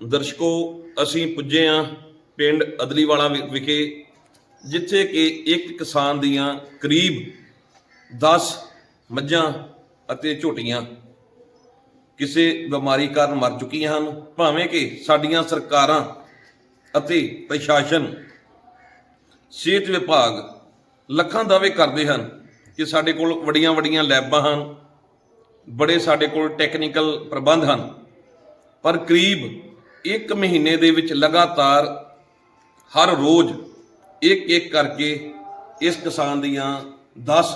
ਦਰਸ਼ਕੋ, ਅਸੀਂ ਪੁੱਜੇ ਹਾਂ ਪਿੰਡ ਅਦਲੀਵਾਲਾ ਵਿਖੇ, ਜਿੱਥੇ ਕਿ ਇੱਕ ਕਿਸਾਨ ਦੀਆਂ ਕਰੀਬ 10 ਮੱਝਾਂ ਅਤੇ ਝੋਟੀਆਂ ਕਿਸੇ ਬਿਮਾਰੀ ਕਾਰਨ ਮਰ ਚੁੱਕੀਆਂ ਹਨ। ਭਾਵੇਂ ਕਿ ਸਾਡੀਆਂ ਸਰਕਾਰਾਂ ਅਤੇ ਪ੍ਰਸ਼ਾਸਨ, ਸਿਹਤ ਵਿਭਾਗ ਲੱਖਾਂ ਦਾਅਵੇ ਕਰਦੇ ਹਨ ਕਿ ਸਾਡੇ ਕੋਲ ਵੱਡੀਆਂ ਵੱਡੀਆਂ ਲੈਬਾਂ ਹਨ, ਬੜੇ ਸਾਡੇ ਕੋਲ ਟੈਕਨੀਕਲ ਪ੍ਰਬੰਧ ਹਨ, ਪਰ ਕਰੀਬ ਇੱਕ ਮਹੀਨੇ ਦੇ ਵਿੱਚ ਲਗਾਤਾਰ ਹਰ ਰੋਜ਼ ਇੱਕ ਇੱਕ ਕਰਕੇ ਇਸ ਕਿਸਾਨ ਦੀਆਂ 10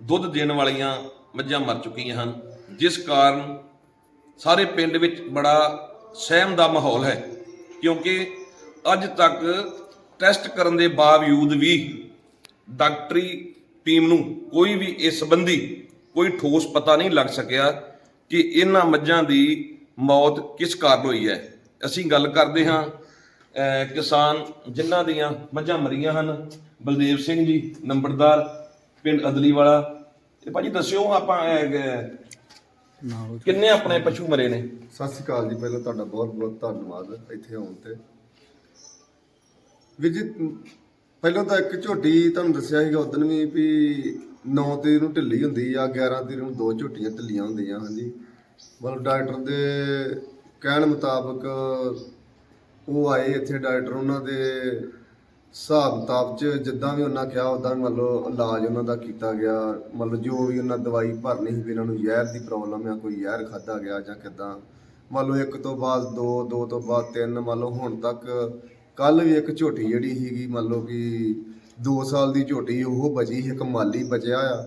ਦੁੱਧ ਦੇਣ ਵਾਲੀਆਂ ਮੱਝਾਂ ਮਰ ਚੁੱਕੀਆਂ ਹਨ, ਜਿਸ ਕਾਰਨ ਸਾਰੇ ਪਿੰਡ ਵਿੱਚ ਬੜਾ ਸਹਿਮ ਦਾ ਮਾਹੌਲ ਹੈ, ਕਿਉਂਕਿ ਅੱਜ ਤੱਕ ਟੈਸਟ ਕਰਨ ਦੇ ਬਾਵਜੂਦ ਵੀ ਡਾਕਟਰੀ ਟੀਮ ਨੂੰ ਕੋਈ ਵੀ ਇਸ ਸੰਬੰਧੀ ਕੋਈ ਠੋਸ ਪਤਾ ਨਹੀਂ ਲੱਗ ਸਕਿਆ ਕਿ ਇਹਨਾਂ ਮੱਝਾਂ ਦੀ ਮੌਤ ਕਿਸ ਕਾਰਨ ਹੋਈ ਹੈ। ਅਸੀਂ ਗੱਲ ਕਰਦੇ ਹਾਂ ਕਿਸਾਨ ਜਿਨ੍ਹਾਂ ਦੀਆਂ ਮੱਝਾਂ ਮਰੀਆਂ ਹਨ, ਬਲਦੇਵ ਸਿੰਘ ਜੀ, ਨੰਬਰਦਾਰ, ਪਿੰਡ ਅਦਲੀਵਾਲਾ। ਤੇ ਭਾਜੀ ਦੱਸਿਓ ਆਪਾਂ ਕਿੰਨੇ ਆਪਣੇ ਪਸ਼ੂ ਮਰੇ ਨੇ? ਸਤਿ ਸ਼੍ਰੀ ਅਕਾਲ ਜੀ, ਪਹਿਲਾਂ ਤੁਹਾਡਾ ਬਹੁਤ ਬਹੁਤ ਧੰਨਵਾਦ ਇੱਥੇ ਆਉਣ ਤੇ। ਵੀਰ ਜੀ, ਪਹਿਲਾਂ ਤਾਂ ਇੱਕ ਝੋਟੀ ਤੁਹਾਨੂੰ ਦੱਸਿਆ ਸੀਗਾ ਉਦੋਂ ਵੀ ਵੀ 9 ਤਰੀਕ ਨੂੰ ਢਿੱਲੀ ਹੁੰਦੀ ਆ 11 ਤਰੀਕ ਨੂੰ ਦੋ ਝੋਟੀਆਂ ਢਿੱਲੀਆਂ ਹੁੰਦੀਆਂ, ਹਾਂਜੀ। ਮਤਲਬ ਡਾਕਟਰ ਦੇ ਕਹਿਣ ਮੁਤਾਬਕ ਉਹ ਆਏ ਇੱਥੇ ਡਾਕਟਰ ਉਹਨਾਂ ਦੇ ਹਿਸਾਬ ਕਿਤਾਬ ਚ ਜਿੱਦਾਂ ਵੀ ਉਹਨਾਂ ਕਿਹਾ ਉਦਾਂ ਮੰਨ ਲਓ ਇਲਾਜ ਉਹਨਾਂ ਦਾ ਕੀਤਾ ਗਿਆ। ਮਤਲਬ ਜੋ ਵੀ ਉਹਨਾਂ ਦਵਾਈ ਭਰਨੀ ਸੀ ਵੀ ਇਹਨਾਂ ਨੂੰ ਜ਼ਹਿਰ ਦੀ ਪ੍ਰੋਬਲਮ ਆ ਕੋਈ ਜ਼ਹਿਰ ਖਾਦਾ ਗਿਆ ਜਾਂ ਕਿਦਾਂ। ਮੰਨ ਲਓ ਇੱਕ ਤੋਂ ਬਾਅਦ ਦੋ ਦੋ ਤੋਂ ਬਾਅਦ ਤਿੰਨ ਮੰਨ ਲਓ ਹੁਣ ਤੱਕ ਕੱਲ ਵੀ ਇੱਕ ਝੋਟੀ ਜਿਹੜੀ ਸੀਗੀ ਮੰਨ ਲਓ ਕਿ 2 ਸਾਲ ਦੀ ਝੋਟੀ ਉਹ ਬਚੀ ਸੀ, ਇੱਕ ਮਾਲੀ ਬਚਿਆ ਆ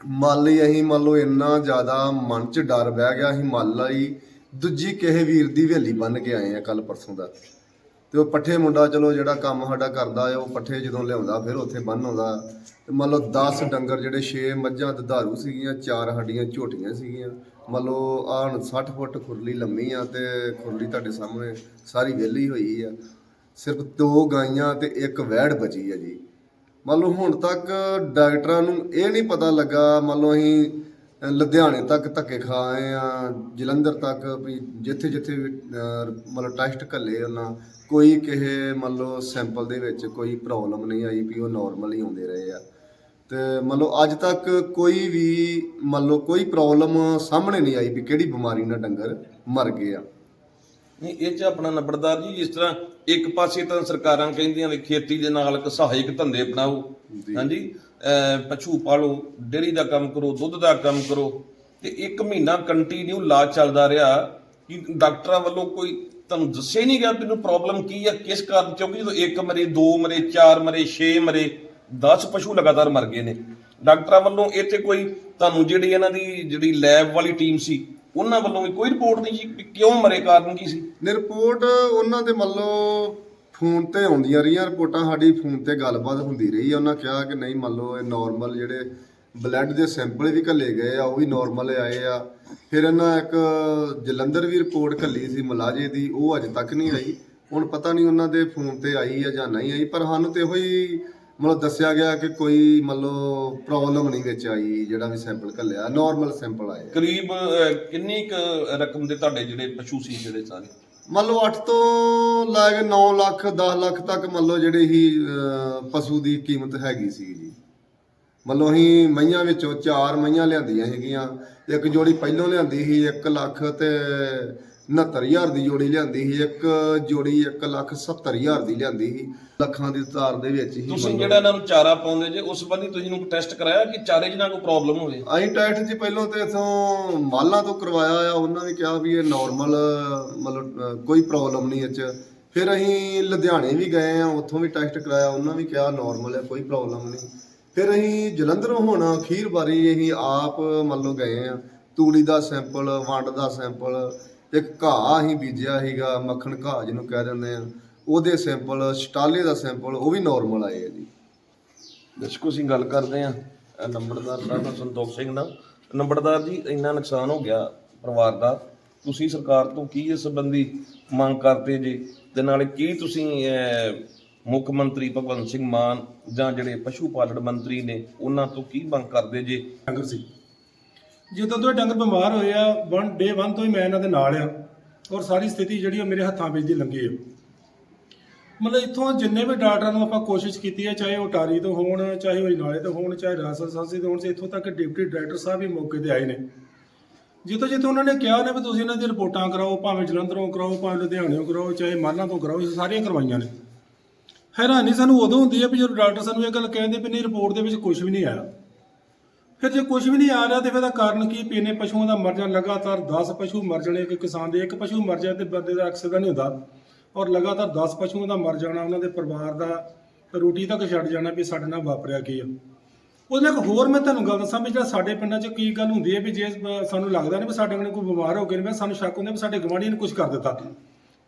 ਮਾਲੀ ਅਸੀਂ ਮੰਨ ਲਓ ਇੰਨਾ ਜ਼ਿਆਦਾ ਮਨ 'ਚ ਡਰ ਬਹਿ ਗਿਆ ਅਸੀਂ ਮੱਲ ਵਾਲੀ ਦੂਜੀ ਕਿਸੇ ਵੀਰ ਦੀ ਹਵੇਲੀ ਬੰਨ ਕੇ ਆਏ ਆ ਕੱਲ ਪਰਸੋਂ ਦਾ। ਤੇ ਉਹ ਪੱਠੇ ਮੁੰਡਾ ਚਲੋ ਜਿਹੜਾ ਕੰਮ ਸਾਡਾ ਕਰਦਾ ਆ, ਉਹ ਪੱਠੇ ਜਦੋਂ ਲਿਆਉਂਦਾ, ਫਿਰ ਉੱਥੇ ਬੰਨ ਆਉਂਦਾ। ਤੇ ਮੰਨ ਲਓ 10 ਡੰਗਰ ਜਿਹੜੇ 6 ਮੱਝਾਂ ਦੁਧਾਰੂ ਸੀਗੀਆਂ, ਚਾਰ ਹੱਡੀਆਂ ਝੋਟੀਆਂ ਸੀਗੀਆਂ। ਮੰਨ ਲਓ ਆਹ ਹੁਣ 60 ਫੁੱਟ ਖੁਰਲੀ ਲੰਮੀ ਆ ਤੇ ਖੁਰਲੀ ਤੁਹਾਡੇ ਸਾਹਮਣੇ ਸਾਰੀ ਵਿਹਲੀ ਹੋਈ ਆ। ਸਿਰਫ ਦੋ ਗਾਈਆਂ ਤੇ ਇੱਕ ਵੈੜ ਬਚੀ ਆ ਜੀ। ਮੰਨ ਲਓ ਹੁਣ ਤੱਕ ਡਾਕਟਰਾਂ ਨੂੰ ਇਹ ਨਹੀਂ ਪਤਾ ਲੱਗਾ, ਮੰਨ ਲਓ ਅਸੀਂ ਲੁਧਿਆਣੇ ਤੱਕ ਧੱਕੇ ਖਾ ਆਏ ਆ ਜਲੰਧਰ ਤੱਕ ਵੀ ਜਿੱਥੇ ਜਿੱਥੇ ਵੀ, ਅਹ, ਮਤਲਬ ਟੈਸਟ ਘੱਲੇ ਉਹਨਾਂ ਕੋਈ ਕਿਸੇ ਮੰਨ ਲਓ ਸੈਂਪਲ ਦੇ ਵਿੱਚ ਕੋਈ ਪ੍ਰੋਬਲਮ ਨਹੀਂ ਆਈ ਵੀ ਉਹ ਨਾਰਮਲ ਹੀ ਆਉਂਦੇ ਰਹੇ ਆ। ਤੇ ਮੰਨ ਲਓ ਅੱਜ ਤੱਕ ਕੋਈ ਵੀ ਮੰਨ ਲਓ ਕੋਈ ਪ੍ਰੋਬਲਮ ਸਾਹਮਣੇ ਨਹੀਂ ਆਈ ਵੀ ਕਿਹੜੀ ਬਿਮਾਰੀ ਨਾਲ ਡੰਗਰ ਮਰ ਗਏ ਆ। ਨਹੀਂ ਇਹ ਚ ਆਪਣਾ ਨੰਬਰਦਾਰ ਜੀ ਜਿਸ ਤਰ੍ਹਾਂ ਇੱਕ ਪਾਸੇ ਤਾਂ ਸਰਕਾਰਾਂ ਕਹਿੰਦੀਆਂ ਵੀ ਖੇਤੀ ਦੇ ਨਾਲ ਇੱਕ ਸਹਾਇਕ ਧੰਦੇ ਅਪਣਾਓ। ਹਾਂਜੀ। ਪਸ਼ੂ ਪਾਲੋ, ਡੇਰੀ ਦਾ ਕੰਮ ਕਰੋ, ਦੁੱਧ ਦਾ ਕੰਮ ਕਰੋ, ਤੇ ਇੱਕ ਮਹੀਨਾ ਕੰਟੀਨਿਊ ਇਲਾਜ ਚੱਲਦਾ ਰਿਹਾ ਕਿ ਡਾਕਟਰਾਂ ਵੱਲੋਂ ਕੋਈ ਤੁਹਾਨੂੰ ਦੱਸਿਆ ਨਹੀਂ ਗਿਆ ਮੈਨੂੰ ਪ੍ਰੋਬਲਮ ਕੀ ਆ, ਕਿਸ ਕਾਰਨ, ਕਿਉਂਕਿ ਜਦੋਂ ਇੱਕ ਮਰੇ, ਦੋ ਮਰੇ, ਚਾਰ ਮਰੇ, ਛੇ ਮਰੇ 10 ਪਸ਼ੂ ਲਗਾਤਾਰ ਮਰ ਗਏ ਨੇ। ਡਾਕਟਰਾਂ ਵੱਲੋਂ ਇੱਥੇ ਕੋਈ ਤੁਹਾਨੂੰ ਜਿਹੜੀ ਇਹਨਾਂ ਦੀ ਜਿਹੜੀ ਲੈਬ ਵਾਲੀ ਟੀਮ ਸੀ, ਉਹਨਾਂ ਵੱਲੋਂ ਵੀ ਕੋਈ ਰਿਪੋਰਟ ਨਹੀਂ ਜੀ, ਵੀ ਕਿਉਂ ਮਰੇ, ਕਾਰਨ ਕੀ ਸੀ? ਰਿਪੋਰਟ ਉਹਨਾਂ ਦੇ ਮੰਨ ਫੋਨ ਤੇ ਆਉਂਦੀਆਂ ਰਹੀਆਂ ਰਿਪੋਰਟਾਂ ਸਾਡੀ ਫੋਨ ਤੇ ਗੱਲਬਾਤ ਹੁੰਦੀ ਰਹੀ ਆ। ਉਹਨਾਂ ਕਿਹਾ ਕਿ ਨਹੀਂ ਮੰਨ ਲਓ ਇਹ ਨਾਰਮਲ ਜਿਹੜੇ ਬਲੱਡ ਦੇ ਸੈਂਪਲ ਵੀ ਘੱਲੇ ਗਏ ਆ ਉਹ ਵੀ ਨਾਰਮਲ ਆਏ ਆ। ਫਿਰ ਇਹਨਾਂ ਇੱਕ ਜਲੰਧਰ ਵੀ ਰਿਪੋਰਟ ਘੱਲੀ ਸੀ ਮਲਾਜੇ ਦੀ ਉਹ ਅਜੇ ਤੱਕ ਨਹੀਂ ਆਈ। ਹੁਣ ਪਤਾ ਨਹੀਂ ਉਹਨਾਂ ਦੇ ਫੋਨ ਤੇ ਆਈ ਆ ਜਾਂ ਨਹੀਂ ਆਈ ਪਰ ਸਾਨੂੰ ਤੇ ਇਹੋ ਹੀ ਮਤਲਬ ਦੱਸਿਆ ਗਿਆ ਕਿ ਕੋਈ ਮੰਨ ਲਓ ਪ੍ਰੋਬਲਮ ਨਹੀਂ ਵਿੱਚ ਆਈ ਜਿਹੜਾ ਵੀ ਸੈਂਪਲ ਘੱਲਿਆ ਨਾਰਮਲ ਸੈਂਪਲ ਆਏ ਕਰੀਬ ਅਹ, ਕਿੰਨੀ ਕੁ ਰਕਮ ਦੇ ਤੁਹਾਡੇ ਜਿਹੜੇ ਪਸ਼ੂ ਸੀ ਜਿਹੜੇ ਸਾਰੇ? ਮੰਨ ਲਓ 8 ਤੋਂ ਲੈ ਕੇ 9 ਲੱਖ 10 ਲੱਖ ਤੱਕ ਮੰਨ ਲਓ ਜਿਹੜੇ ਹੀ ਅਹ, ਪਸ਼ੂ ਦੀ ਕੀਮਤ ਹੈਗੀ ਸੀ ਜੀ। ਮੰਨ ਲਓ ਅਸੀਂ ਮਈਆਂ ਵਿੱਚੋਂ ਚਾਰ ਮਈਆਂ ਲਿਆਂਦੀਆਂ ਹੈਗੀਆਂ ਇੱਕ ਜੋੜੀ ਪਹਿਲੋਂ ਲਿਆਂਦੀ ਸੀ 1 ਲੱਖ ਤੇ 69000 ਦੀ ਜੋੜੀ ਲਿਆਂਦੀ ਸੀ ਇੱਕ ਜੋੜੀ 1 ਲੱਖ 70000 ਦੀ ਲਿਆਂਦੀ ਸੀ। ਲੱਖਾਂ ਦੀ ਤਾਰ ਦੇ ਵਿੱਚ ਹੀ ਤੁਸੀਂ। ਜਿਹੜਾ ਇਹਨਾਂ ਨੂੰ ਚਾਰਾ ਪਾਉਂਦੇ ਜੇ ਉਸ ਸੰਬੰਧੀ ਤੁਸੀਂ ਨੂੰ ਟੈਸਟ ਕਰਾਇਆ ਕਿ ਚਾਰੇ 'ਚ ਨਾ ਕੋਈ ਪ੍ਰੋਬਲਮ ਹੋਵੇ? ਅਸੀਂ ਟੈਸਟ ਜੀ ਪਹਿਲਾਂ ਤੇ ਇਥੋਂ ਮਾਲਾਂ ਤੋਂ ਕਰਵਾਇਆ ਆ ਉਹਨਾਂ ਨੇ ਕਿਹਾ ਵੀ ਇਹ ਨਾਰਮਲ ਮਤਲਬ ਕੋਈ ਪ੍ਰੋਬਲਮ ਨਹੀਂ ਇਹ ਚ। ਫਿਰ ਅਸੀਂ ਲੁਧਿਆਣੇ ਵੀ ਗਏ ਆ ਉੱਥੋਂ ਵੀ ਟੈਸਟ ਕਰਾਇਆ ਉਹਨਾਂ ਵੀ ਕਿਹਾ ਨਾਰਮਲ ਹੈ ਕੋਈ ਪ੍ਰੋਬਲਮ ਨਹੀਂ। ਫਿਰ ਅਸੀਂ ਜਲੰਧਰੋਂ ਹੁਣ ਅਖੀਰ ਵਾਰੀ ਅਸੀਂ ਆਪ ਮੰਨ ਲਓ ਗਏ ਆ ਤੂੜੀ ਦਾ ਸੈਂਪਲ ਵੰਡ ਦਾ ਸੈਂਪਲ ਇੱਕ ਘਾਹ ਅਸੀਂ ਬੀਜਿਆ ਸੀਗਾ ਮੱਖਣ ਘਾਹ ਜਿਹਨੂੰ ਕਹਿ ਦਿੰਦੇ ਆ। ਉਹਦੇ ਸੈਂਪਲ ਸਟਾਲੇ ਦਾ ਸੈਂਪਲ ਉਹ ਵੀ ਨਾਰਮਲ ਆਏ ਆ ਜੀ। ਦਰਸ਼ਕੋ ਅਸੀਂ ਗੱਲ ਕਰਦੇ ਆ ਨੰਬਰਦਾਰ ਸਾਹਿਬ ਸੰਤੋਖ ਸਿੰਘ ਨਾਲ ਨੰਬਰਦਾਰ ਜੀ ਇੰਨਾ ਨੁਕਸਾਨ ਹੋ ਗਿਆ ਪਰਿਵਾਰ ਦਾ। ਤੁਸੀਂ ਸਰਕਾਰ ਤੋਂ ਕੀ ਇਸ ਸੰਬੰਧੀ ਮੰਗ ਕਰਦੇ ਜੇ? ਤੇ ਨਾਲੇ ਕੀ ਤੁਸੀਂ ਮੁੱਖ ਮੰਤਰੀ ਭਗਵੰਤ ਸਿੰਘ ਮਾਨ ਜਾਂ ਜਿਹੜੇ ਪਸ਼ੂ ਪਾਲਣ ਮੰਤਰੀ ਨੇ ਉਹਨਾਂ ਤੋਂ ਕੀ ਮੰਗ ਕਰਦੇ ਜੇ? ਡੰਗਰ ਸੀ ਜਦੋਂ ਤੋਂ ਇਹ ਡੰਗਰ ਬਿਮਾਰ ਹੋਏ ਆ ਵਨ ਡੇ 1 ਤੋਂ ਹੀ ਮੈਂ ਇਹਨਾਂ ਦੇ ਨਾਲ ਆ ਔਰ ਸਾਰੀ ਸਥਿਤੀ ਜਿਹੜੀ ਆ ਮੇਰੇ ਹੱਥਾਂ ਵਿੱਚ ਦੀ ਲੰਘੀ ਆ। ਮਤਲਬ ਇੱਥੋਂ ਜਿੰਨੇ ਵੀ ਡਾਕਟਰਾਂ ਨੂੰ ਆਪਾਂ ਕੋਸ਼ਿਸ਼ ਕੀਤੀ ਹੈ ਚਾਹੇ ਉਹ ਟਾਰੀ ਤੋਂ ਹੋਣ, ਚਾਹੇ ਉਹ ਨਾਲੇ ਤੋਂ ਹੋਣ, ਚਾਹੇ ਰਾਸਲ ਸਾਸੀ ਤੋਂ ਹੋਣ ਸੇ ਇੱਥੋਂ ਤੱਕ ਡਿਪਟੀ ਡਾਇਰੈਕਟਰ ਸਾਹਿਬ ਵੀ ਮੌਕੇ ਤੇ ਆਏ ਨੇ। ਜਿੱਥੋਂ ਜਿੱਥੋਂ ਉਹਨਾਂ ਨੇ ਕਿਹਾ ਨੇ ਵੀ ਤੁਸੀਂ ਇਹਨਾਂ ਦੀ ਰਿਪੋਰਟਾਂ ਕਰਾਓ, ਭਾਵੇਂ ਜਲੰਧਰੋਂ ਕਰਾਓ, ਭਾਵੇਂ ਲੁਧਿਆਣਿਓਂ ਕਰਾਓ, ਚਾਹੇ ਮਾਲਾਂ ਤੋਂ ਕਰਾਓ, ਇਹ ਸਾਰੀਆਂ ਕਰਵਾਈਆਂ ਨੇ। ਹੈਰਾਨੀ ਸਾਨੂੰ ਉਦੋਂ ਹੁੰਦੀ ਹੈ ਵੀ ਜਦੋਂ ਡਾਕਟਰ ਸਾਨੂੰ ਇਹ ਗੱਲ ਕਹਿੰਦੇ ਵੀ ਨਹੀਂ, ਰਿਪੋਰਟ ਦੇ ਵਿੱਚ ਕੁਝ ਵੀ ਨਹੀਂ ਆਇਆ। ਫਿਰ ਜੇ ਕੁਝ ਵੀ ਨਹੀਂ ਆ ਰਿਹਾ ਤੇ ਫਿਰ ਇਹਦਾ ਕਾਰਨ ਕੀ? ਪੀਨੇ ਪਸ਼ੂਆਂ ਦਾ ਮਰ ਜਾਣਾ, ਲਗਾਤਾਰ 10 ਪਸ਼ੂ ਮਰ ਜਾਣੇ ਇੱਕ ਕਿਸਾਨ ਦੇ, ਇੱਕ ਪਸ਼ੂ ਮਰ ਜਾਏ ਤੇ ਬੰਦੇ ਦਾ ਐਕਸੀਡੈਂਟ ਨਹੀਂ ਹੁੰਦਾ। ਔਰ ਲਗਾਤਾਰ 10 ਪਸ਼ੂਆਂ ਦਾ ਮਰ ਜਾਣਾ, ਉਹਨਾਂ ਦੇ ਪਰਿਵਾਰ ਦਾ ਰੋਟੀ ਤੱਕ ਛੱਡ ਜਾਣਾ ਵੀ ਸਾਡੇ ਨਾਲ ਵਾਪਰਿਆ ਕੀ ਆ? ਉਹਦੇ ਨਾਲ ਇੱਕ ਹੋਰ ਮੈਂ ਤੁਹਾਨੂੰ ਗੱਲ ਦੱਸਾਂ ਵੀ ਜਿਹੜਾ ਸਾਡੇ ਪਿੰਡਾਂ 'ਚ ਕੀ ਗੱਲ ਹੁੰਦੀ ਹੈ ਵੀ ਜੇ ਸਾਨੂੰ ਲੱਗਦਾ ਨਹੀਂ ਵੀ ਸਾਡੇ ਕੋਲ ਕੋਈ ਬਿਮਾਰ ਹੋ ਗਿਆ ਨੇ ਸਾਨੂੰ ਸ਼ੱਕ ਹੁੰਦਾ ਵੀ ਸਾਡੇ ਗਵਾਂਢੀ ਨੇ ਕੁਝ ਕਰ ਦਿੱਤਾ।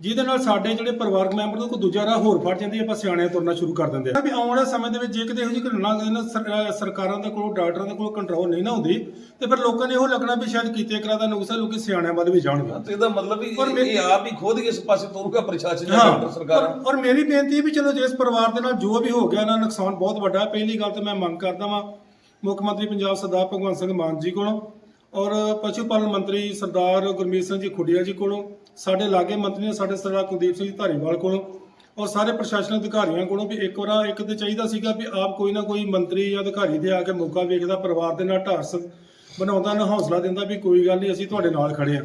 ਜਿਹਦੇ ਨਾਲ ਸਾਡੇ ਜਿਹੜੇ ਪਰਿਵਾਰਕ ਮੈਂਬਰ ਨੂੰ ਕੋਈ ਦੂਜਾ ਰਾਹ ਹੋਰ ਫੜ ਜਾਂਦੀ ਆਪਾਂ ਸਿਆਣੇ ਤੁਰਨਾ ਸ਼ੁਰੂ ਕਰ ਦਿੰਦੇ ਆ। ਵੀ ਆਉਣ ਵਾਲੇ ਸਮੇਂ ਦੇ ਵਿੱਚ ਜੇ ਕਿਤੇ ਇਹੋ ਜਿਹੀ ਘਟਨਾ ਇਹਨਾਂ ਸਰਕਾਰਾਂ ਦੇ ਕੋਲ ਡਾਕਟਰਾਂ ਦੇ ਕੋਲ ਕੰਟਰੋਲ ਨਹੀਂ ਨਾ ਹੁੰਦੀ ਤੇ ਫਿਰ ਲੋਕਾਂ ਨੇ ਇਹੋ ਲੱਗਣਾ ਵੀ ਸ਼ਾਇਦ ਕੀਤੇ ਕਰਾ ਦਾ ਨੁਕਸਾ ਲੋਕੀ ਸਿਆਣਿਆਂ ਵੱਲ ਵੀ ਜਾਣਗੇ। ਤੇ ਇਹਦਾ ਮਤਲਬ ਵੀ ਇਹ- ਆਪ ਹੀ ਖੁਦ ਇਸ ਪਾਸੇ ਤੁਰੂਗਾ ਪ੍ਰਸ਼ਾਸਨ ਜਾਂ ਡਾਕਟਰ ਸਰਕਾਰਾਂ। ਔਰ- ਮੇਰੀ ਬੇਨਤੀ ਹੈ ਵੀ ਚਲੋ ਜੇ ਇਸ ਪਰਿਵਾਰ ਦੇ ਨਾਲ ਜੋ ਵੀ ਹੋ ਗਿਆ ਨਾ ਨੁਕਸਾਨ ਬਹੁਤ ਵੱਡਾ ਹੈ। ਪਹਿਲੀ ਗੱਲ ਤਾਂ ਮੈਂ ਮੰਗ ਕਰਦਾ ਵਾਂ ਮੁੱਖ ਮੰਤਰੀ ਪੰਜਾਬ ਸਰਦਾਰ ਭਗਵੰਤ ਸਿੰਘ ਮਾਨ ਜੀ ਕੋਲੋਂ ਔਰ ਪਸ਼ੂ ਪਾਲਣ ਮੰਤਰੀ ਸਰਦਾਰ ਗੁਰਮੀਤ ਸਿੰਘ ਜੀ ਖੁੱਡੀਆ ਜੀ ਕੋਲੋਂ ਸਾਡੇ ਲਾਗੇ ਮੰਤਰੀ ਨੇ ਸਾਡੇ ਸਰਦਾਰ ਕੁਲਦੀਪ ਸਿੰਘ ਧਾਰੀਵਾਲ ਕੋਲੋਂ ਔਰ ਸਾਰੇ ਪ੍ਰਸ਼ਾਸਨ ਅਧਿਕਾਰੀਆਂ ਕੋਲੋਂ ਵੀ ਇੱਕ ਵਾਰ ਇੱਕ ਤੇ ਚਾਹੀਦਾ ਸੀਗਾ ਵੀ ਆਪ ਕੋਈ ਨਾ ਕੋਈ ਮੰਤਰੀ ਜਾਂ ਅਧਿਕਾਰੀ ਦੇ ਆ ਕੇ ਮੌਕਾ ਵੇਖਦਾ, ਪਰਿਵਾਰ ਦੇ ਨਾਲ ਢਾਰਸ ਬਣਾਉਂਦਾ ਨਾ ਹੌਸਲਾ ਦਿੰਦਾ ਵੀ ਕੋਈ ਗੱਲ ਨਹੀਂ, ਅਸੀਂ ਤੁਹਾਡੇ ਨਾਲ ਖੜੇ ਹਾਂ।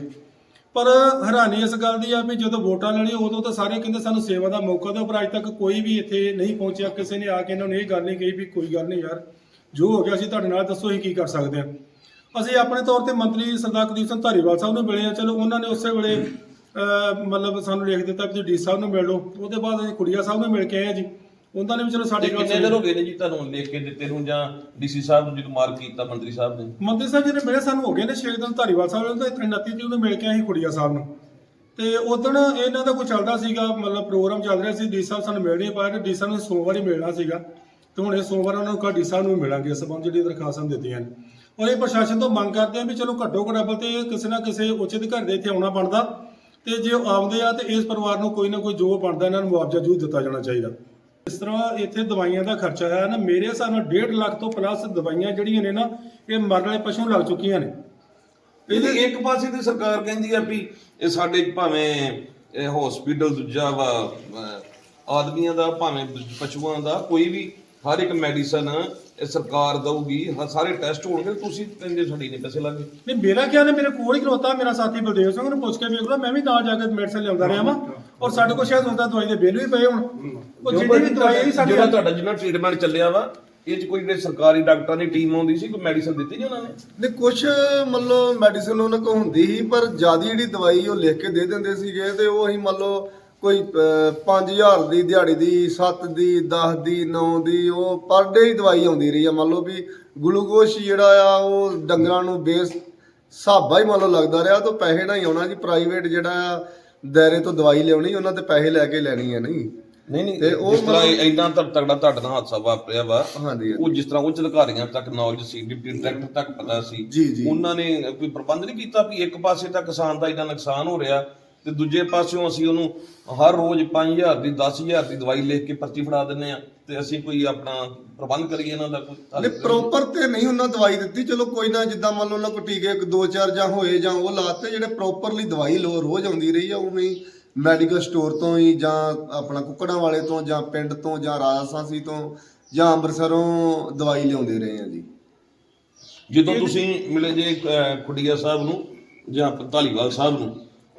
ਪਰ ਹੈਰਾਨੀ ਇਸ ਗੱਲ ਦੀ ਆ ਵੀ ਜਦੋਂ ਵੋਟਾਂ ਲੈਣੀ ਉਦੋਂ ਤਾਂ ਸਾਰੇ ਕਹਿੰਦੇ ਸਾਨੂੰ ਸੇਵਾ ਦਾ ਮੌਕਾ ਦਿਓ, ਪਰ ਅੱਜ ਤੱਕ ਕੋਈ ਵੀ ਇੱਥੇ ਨਹੀਂ ਪਹੁੰਚਿਆ, ਕਿਸੇ ਨੇ ਆ ਕੇ ਇਹਨਾਂ ਨੂੰ ਇਹ ਗੱਲ ਨਹੀਂ ਕਹੀ ਵੀ ਕੋਈ ਗੱਲ ਨਹੀਂ ਯਾਰ, ਜੋ ਹੋ ਗਿਆ ਅਸੀਂ ਤੁਹਾਡੇ ਨਾਲ ਦੱਸੋ ਅਸੀਂ ਕੀ ਕਰ ਸਕਦੇ ਹਾਂ। ਅਸੀਂ ਆਪਣੇ ਤੌਰ ਤੇ ਮੰਤਰੀ ਸਰਦਾਰ ਕੁਲਦੀਪ ਸਿੰਘ ਧਾਰੀਵਾਲ ਸਾਹਿਬ ਨੂੰ ਮਿਲੇ ਆ ਚਲੋ ਉਹਨਾਂ ਨੇ ਉਸੇ ਵੇਲੇ ਮਤਲਬ ਸਾਨੂੰ ਲਿਖ ਦਿੱਤਾ ਵੀ ਤੁਸੀਂ ਡੀ ਸਾਹਿਬ ਨੂੰ ਮਿਲ ਲਓ। ਉਹਦੇ ਬਾਅਦ ਅਸੀਂ ਕੁੜੀਆ ਸਾਹਿਬ ਨੂੰ ਮਿਲ ਕੇ ਆਏ ਆ ਜੀ। ਉਹਨਾਂ ਨੇ ਵੀ ਚਲੋ ਸਾਡੇ ਤੇ ਕਿੰਨੇ ਦਿਨ ਹੋ ਗਏ ਨੇ ਜੀ ਤੁਹਾਨੂੰ ਲਿਖ ਕੇ ਦਿੱਤੇ ਨੂੰ ਜਾਂ ਡੀਸੀ ਸਾਹਿਬ ਨੂੰ ਜਦੋਂ ਮਾਰਕ ਕੀਤਾ ਮੰਤਰੀ ਸਾਹਿਬ ਨੇ? ਮੰਤਰੀ ਸਾਹਿਬ ਜਿਹੜੇ ਮਿਲੇ ਸਾਨੂੰ ਹੋ ਗਏ ਨੇ 6 ਦਿਨ ਧਾਰੀਵਾਲ ਸਾਹਿਬ ਨੂੰ ਤੇ 29 ਜੂਨ ਨੂੰ ਮਿਲ ਕੇ ਆਏ ਸੀ ਕੁੜੀਆ ਸਾਹਿਬ ਨੂੰ। ਤੇ ਉਦੋਂ ਇਹਨਾਂ ਦਾ ਕੋਈ ਚੱਲਦਾ ਸੀਗਾ ਮਤਲਬ ਪ੍ਰੋਗਰਾਮ ਚੱਲ ਰਿਹਾ ਸੀ ਡੀ ਸਾਹਿਬ ਸਾਨੂੰ ਮਿਲ ਨਹੀਂ ਪਾਇਆ ਤੇ ਡੀ ਸਾਹਿਬ ਨੂੰ ਸੋਮਵਾਰ ਹੀ ਮਿਲਣਾ ਸੀਗਾ। ਤੇ ਹੁਣ ਇਹ ਸੋਮਵਾਰ ਉਹਨਾਂ ਨੂੰ ਕਹਾ ਡੀ ਸਾਹਿਬ ਨੂੰ ਮਿਲਾਂਗੇ ਇਸ ਸੰਬੰਧ ਜਿਹੜੀ ਦਰਖਾਸਤਾਂ ਦਿੱਤੀਆਂ ਨੇ। ਔਰ ਇਹ ਪ੍ਰਸ਼ਾਸਨ ਤੋਂ ਮੰਗ ਕਰਦੇ ਆ ਵੀ ਚਲੋ ਘੱਟੋ ਘੱਟ ਅਵਲ ਤੇ ਕਿਸੇ ਨਾ ਕਿਸੇ ਉੱਚ ਅਧਿਕਾਰੀ ਦੇ ਇੱਥੇ ਆਉਣਾ ਬਣਦਾ। ਤੇ ਜੇ ਉਹ ਆਉਂਦੇ ਆ ਤੇ ਇਸ ਪਰਿਵਾਰ ਨੂੰ ਕੋਈ ਨਾ ਕੋਈ ਜੋ ਬਣਦਾ, ਇਹਨਾਂ ਨੂੰ ਮੁਆਵਜ਼ਾ ਜ਼ਰੂਰ ਦਿੱਤਾ ਜਾਣਾ ਚਾਹੀਦਾ। ਇਸ ਤਰ੍ਹਾਂ ਇੱਥੇ ਦਵਾਈਆਂ ਦਾ ਖਰਚਾ ਹੈ ਨਾ, ਮੇਰੇ ਹਿਸਾਬ ਨਾਲ 1.5 ਲੱਖ ਤੋਂ ਪਲੱਸ ਦਵਾਈਆਂ ਜਿਹੜੀਆਂ ਨੇ ਨਾ, ਇਹ ਮਰਨ ਵਾਲੇ ਪਸ਼ੂ ਲੱਗ ਚੁੱਕੀਆਂ ਨੇ। ਇਹਦੇ ਇੱਕ ਪਾਸੇ ਤੇ ਸਰਕਾਰ ਕਹਿੰਦੀ ਆ ਵੀ ਇਹ ਸਾਡੇ ਭਾਵੇਂ ਇਹ ਹਸਪੀਟਲ ਦੂਜਾ ਵਾ ਆਦਮੀਆਂ ਦਾ, ਭਾਵੇਂ ਪਸ਼ੂਆਂ ਦਾ, ਕੋਈ ਵੀ ਹਰ ਇੱਕ ਮੈਡੀਸਨ ਇਹ ਸਰਕਾਰ ਦਊਗੀ ਹ- ਸਾਰੇ ਟੈਸਟ ਹੋਣਗੇ ਤੁਸੀਂ ਕਹਿੰਦੇ ਸਾਡੀ ਨਹੀਂ ਪੈਸੇ ਲੱਗੇ ਨਹੀਂ ਮੇਰਾ ਖਿਆਲ ਹੈ ਮੇਰੇ ਕੋਲ ਹੀ ਖਲੋਤਾ ਮੇਰਾ ਸਾਥੀ ਬਲਦੇਵ ਸਿੰਘ ਨੂੰ ਪੁੱਛ ਕੇ ਵੇਖ ਲਓ ਮੈਂ ਵੀ ਨਾਲ ਜਾ ਕੇ ਮੈਡੀਸਨ ਲਿਆਉਂਦਾ ਰਿਹਾ ਵਾਂ ਔਰ ਸਾਡੇ ਕੋਲ ਸ਼ਾਇਦ ਹੁੰਦਾ ਦਵਾਈ ਦੇ ਬਿੱਲ ਵੀ ਪਏ ਹੁਣ। ਉਹ ਜਿਹੜੀ ਵੀ ਦਵਾਈ ਹੈ ਸਾਡੀ ਜਿਹੜਾ ਤੁਹਾਡਾ ਜਿੰਨਾ ਟ੍ਰੀਟਮੈਂਟ ਚੱਲਿਆ ਵਾ ਇਹ ਚ ਕੋਈ ਜਿਹੜੇ ਸਰਕਾਰੀ ਡਾਕਟਰਾਂ ਦੀ ਟੀਮ ਆਉਂਦੀ ਸੀ ਕੋਈ ਮੈਡੀਸਨ ਦਿੱਤੀ ਨਹੀਂ ਉਹਨਾਂ ਨੇ? ਨੇ ਕੁਝ ਮੰਨ ਲਓ ਮੈਡੀਸਨ ਉਹਨਾਂ ਕੋਲ ਹੁੰਦੀ ਸੀ ਪਰ ਜ਼ਿਆਦਾ ਜਿਹੜੀ ਦਵਾਈ ਉਹ ਲਿਖ ਕੇ ਦੇ ਦਿੰਦੇ ਸੀਗੇ ਤੇ ਉਹ ਅਸੀਂ ਮੰਨ ਲਓ ਕੋਈ 5000 ਦੀ ਦਿਹਾੜੀ ਦੀ 7 ਦੀ 10 ਦੀ 9 ਦੀ ਉਹ ਪਰ ਡੇ ਹੀ ਦਵਾਈ ਆਉਂਦੀ ਰਹੀ ਆ। ਮੰਨ ਲਓ ਵੀ ਗਲੂਕੋਸ਼ ਜਿਹੜਾ ਆ ਉਹ ਡੰਗਰਾਂ ਨੂੰ ਬੇਸ ਹਿਸਾਬਾ ਹੀ ਮੰਨ ਲਓ ਲੱਗਦਾ ਰਿਹਾ ਤਾਂ ਪੈਸੇ ਨਾਲ ਹੀ ਆਉਣਾ ਜੀ। ਪ੍ਰਾਈਵੇਟ ਜਿਹੜਾ ਆ ਦਾਇਰੇ ਤੋਂ ਦਵਾਈ ਲਿਆਉਣੀ ਉਹਨਾਂ ਤੇ ਪੈਸੇ ਲੈ ਕੇ ਲੈਣੀ ਆ ਨਹੀਂ? ਨਹੀਂ ਨਹੀਂ ਤੇ ਉਹ ਮਤਲਬ- ਤਾਂ ਤਗੜਾ ਤੁਹਾਡੇ ਨਾਲ ਹਾਦਸਾ ਵਾਪਰਿਆ ਵਾ ਹਾਂਜੀ ਉਹ ਜਿਸ ਤਰ੍ਹਾਂ ਉੱਚ ਅਧਿਕਾਰੀਆਂ ਤੱਕ ਨੌਲੇਜ ਸੀ ਡਿਪਟੀ ਡਾਇਰੈਕਟਰ ਤੱਕ ਪਤਾ ਸੀ। ਉਹਨਾਂ ਨੇ ਕੋਈ ਪ੍ਰਬੰਧ ਨਹੀਂ ਕੀਤਾ ਵੀ ਇੱਕ ਪਾਸੇ ਤਾਂ ਕਿਸਾਨ ਦਾ ਇੰਨਾ ਨੁਕਸਾਨ ਹੋ ਰਿਹਾ ਤੇ ਦੂਜੇ ਪਾਸਿਓਂ ਅਸੀਂ ਉਹਨੂੰ ਹਰ ਰੋਜ਼ 5000 ਦੀ 10000 ਦੀ ਦਵਾਈ ਲਿਖ ਕੇ ਪਰਚੀ ਫੜਾ ਦਿੰਨੇ ਆ ਤੇ ਅਸੀਂ ਕੋਈ ਆਪਣਾ ਪ੍ਰਬੰਧ ਕਰੀਏ ਇਹਨਾਂ ਦਾ ਕੋਈ ਨੇ ਪ੍ਰੋਪਰ ਤੇ ਨਹੀਂ ਉਹਨਾਂ ਦਵਾਈ ਦਿੱਤੀ। ਚਲੋ ਕੋਈ ਨਾ ਜਿੱਦਾਂ ਮੰਨ ਲਓ ਉਹਨਾਂ ਕੋ ਟੀਕੇ ਇੱਕ ਦੋ ਚਾਰ ਜਾਂ ਹੋਏ ਜਾਂ ਉਹ ਲਾਤੇ ਜਿਹੜੇ ਪ੍ਰੋਪਰਲੀ ਦਵਾਈ ਲੋ ਰੋਜ਼ ਆਉਂਦੀ ਰਹੀ ਆ ਉਵੇਂ ਹੀ ਮੈਡੀਕਲ ਸਟੋਰ ਤੋਂ ਹੀ ਜਾਂ ਆਪਣਾ ਕੁੱਕੜਾਂ ਵਾਲੇ ਤੋਂ ਜਾਂ ਪਿੰਡ ਤੋਂ ਜਾਂ ਰਾਜਸਾਂਸੀ ਤੋਂ ਜਾਂ ਅੰਮ੍ਰਿਤਸਰੋਂ ਦਵਾਈ ਲਿਆਉਂਦੇ ਰਹੇ ਆ ਜੀ। ਜਦੋਂ ਤੁਸੀਂ ਮਿਲੇ ਜੇ ਅਹ, ਖੁੱਡੀਆ ਸਾਹਿਬ ਨੂੰ ਜਾਂ ਧਾਲੀਵਾਲ ਸਾਹਿਬ ਨੂੰ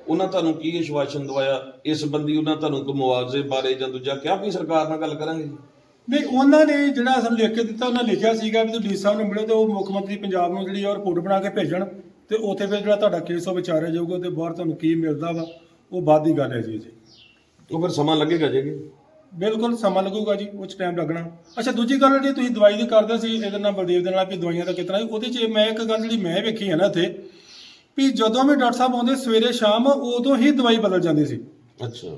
ਉਹਨਾਂ ਤੁਹਾਨੂੰ ਕੀ ਆਸ਼ਵਾਸਨ ਦਵਾਇਆ? ਇਸ ਸੰਬੰਧੀ ਉਹਨਾਂ ਤੁਹਾਨੂੰ ਕੋਈ ਮੁਆਵਜ਼ੇ ਬਾਰੇ ਜਾਂ ਦੂਜਾ ਕਿਹਾ ਵੀ ਸਰਕਾਰ ਨਾਲ ਗੱਲ ਕਰਾਂਗੇ? ਨਹੀਂ ਉਹਨਾਂ ਨੇ ਜਿਹੜਾ ਸਾਨੂੰ ਲਿਖ ਕੇ ਦਿੱਤਾ ਉਹਨਾਂ ਲਿਖਿਆ ਸੀਗਾ ਵੀ ਤੁਸੀਂ ਡੀ ਸਾਹਿਬ ਨੂੰ ਮਿਲੋ ਤੇ ਉਹ ਮੁੱਖ ਮੰਤਰੀ ਪੰਜਾਬ ਨੂੰ ਜਿਹੜੀ ਉਹ ਰਿਪੋਰਟ ਬਣਾ ਕੇ ਭੇਜਣ ਤੇ ਉੱਥੇ ਫਿਰ ਜਿਹੜਾ ਤੁਹਾਡਾ ਕੇਸ ਉਹ ਵਿਚਾਰਿਆ ਜਾਊਗਾ ਤੇ ਬਾਹਰ ਤੁਹਾਨੂੰ ਕੀ ਮਿਲਦਾ ਵਾ ਉਹ ਬਾਅਦ ਦੀ ਗੱਲ ਹੈ ਜੀ ਜੀ ਉਹ ਫਿਰ ਸਮਾਂ ਲੱਗੇਗਾ ਜੇਗੇ ਬਿਲਕੁਲ ਸਮਾਂ ਲੱਗੂਗਾ ਜੀ ਉਹ 'ਚ ਟਾਈਮ ਲੱਗਣਾ। ਅੱਛਾ ਦੂਜੀ ਗੱਲ ਜਿਹੜੀ ਤੁਸੀਂ ਦਵਾਈ ਦੀ ਕਰਦੇ ਸੀ ਇਹਦੇ ਨਾਲ ਬਲਦੇਵ ਦੇ ਨਾਲ ਵੀ ਦਵਾਈਆਂ ਦਾ ਕਿਤਨਾ ਉਹਦੇ 'ਚ ਮੈਂ ਇੱਕ ਗੱਲ ਜਿਹੜੀ ਮੈਂ ਵੇਖੀ ਹੈ ਨਾ ਇੱਥੇ ਵੀ ਜਦੋਂ ਵੀ ਡਾਕਟਰ ਸਾਹਿਬ ਆਉਂਦੇ ਸਵੇਰੇ ਸ਼ਾਮ ਉਦੋਂ ਹੀ ਦਵਾਈ ਬਦਲ ਜਾਂਦੀ ਸੀ। ਅੱਛਾ।